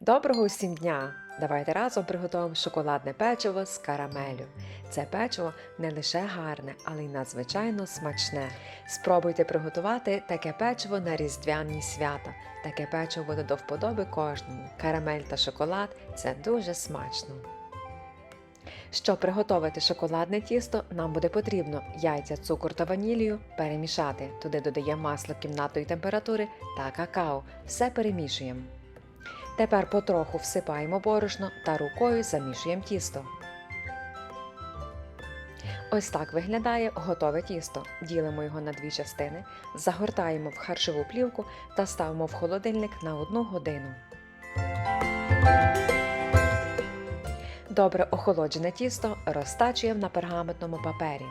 Доброго усім дня! Давайте разом приготуємо шоколадне печиво з карамелю. Це печиво не лише гарне, але й надзвичайно смачне. Спробуйте приготувати таке печиво на різдвяні свята. Таке печиво буде до вподоби кожному. Карамель та шоколад це дуже смачно. Щоб приготувати шоколадне тісто, нам буде потрібно яйця, цукор та ванілію перемішати. Туди додаємо масло кімнатної температури та какао. Все перемішуємо. Тепер потроху всипаємо борошно та рукою замішуємо тісто. Ось так виглядає готове тісто. Ділимо його на дві частини, загортаємо в харчову плівку та ставимо в холодильник на одну годину. Добре охолоджене тісто розтачуємо на пергаментному папері.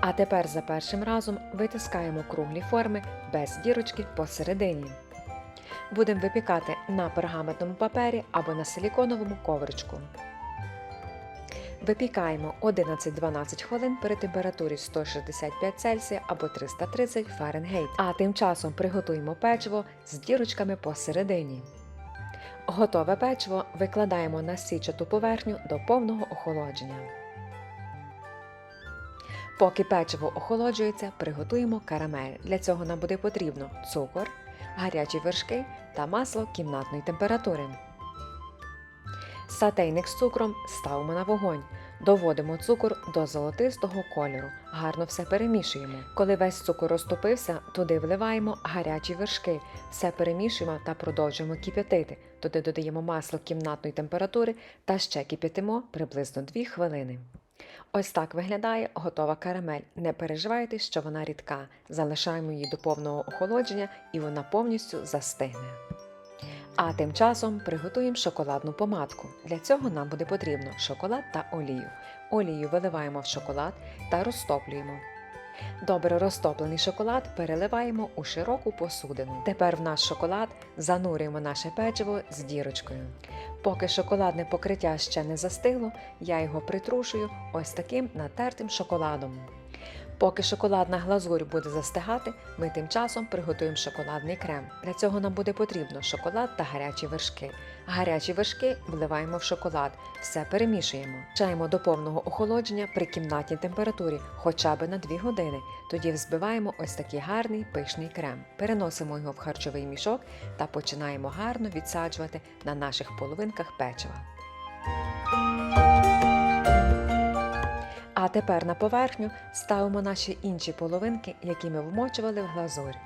А тепер за першим разом витискаємо круглі форми без дірочки посередині. Будемо випікати на пергаментному папері або на силіконовому ковричку. Випікаємо 11-12 хвилин при температурі 165 Цельсія або 330 Фаренгейт. А тим часом приготуємо печиво з дірочками посередині. Готове печиво викладаємо на січату поверхню до повного охолодження. Поки печиво охолоджується, приготуємо карамель. Для цього нам буде потрібно цукор, гарячі вершки та масло кімнатної температури. Сатейник з цукром ставимо на вогонь. Доводимо цукор до золотистого кольору, гарно все перемішуємо. Коли весь цукор розтопився, туди вливаємо гарячі вершки, все перемішуємо та продовжуємо кип'ятити. Туди додаємо масло кімнатної температури та ще кип'ятимо приблизно 2 хвилини. Ось так виглядає готова карамель. Не переживайте, що вона рідка. Залишаємо її до повного охолодження і вона повністю застигне. А тим часом приготуємо шоколадну помадку. Для цього нам буде потрібно шоколад та олію. Олію виливаємо в шоколад та розтоплюємо. Добре розтоплений шоколад переливаємо у широку посудину. Тепер в наш шоколад занурюємо наше печиво з дірочкою. Поки шоколадне покриття ще не застигло, я його притрушую ось таким натертим шоколадом. Поки шоколадна глазурь буде застигати, ми тим часом приготуємо шоколадний крем. Для цього нам буде потрібно шоколад та гарячі вершки. Гарячі вершки вливаємо в шоколад, все перемішуємо. Чаємо до повного охолодження при кімнатній температурі хоча б на 2 години. Тоді взбиваємо ось такий гарний пишний крем. Переносимо його в харчовий мішок та починаємо гарно відсаджувати на наших половинках печива. А тепер на поверхню ставимо наші інші половинки, які ми вмочували в глазурь.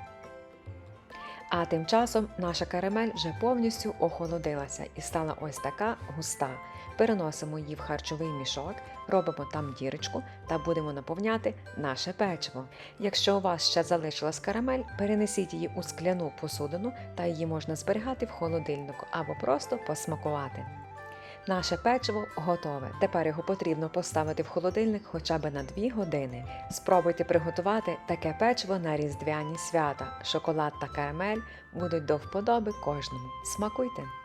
А тим часом наша карамель вже повністю охолодилася і стала ось така густа. Переносимо її в харчовий мішок, робимо там дірочку та будемо наповняти наше печиво. Якщо у вас ще залишилась карамель, перенесіть її у скляну посудину та її можна зберігати в холодильнику або просто посмакувати. Наше печиво готове. Тепер його потрібно поставити в холодильник хоча б на 2 години. Спробуйте приготувати таке печиво на різдвяні свята. Шоколад та карамель будуть до вподоби кожному. Смакуйте!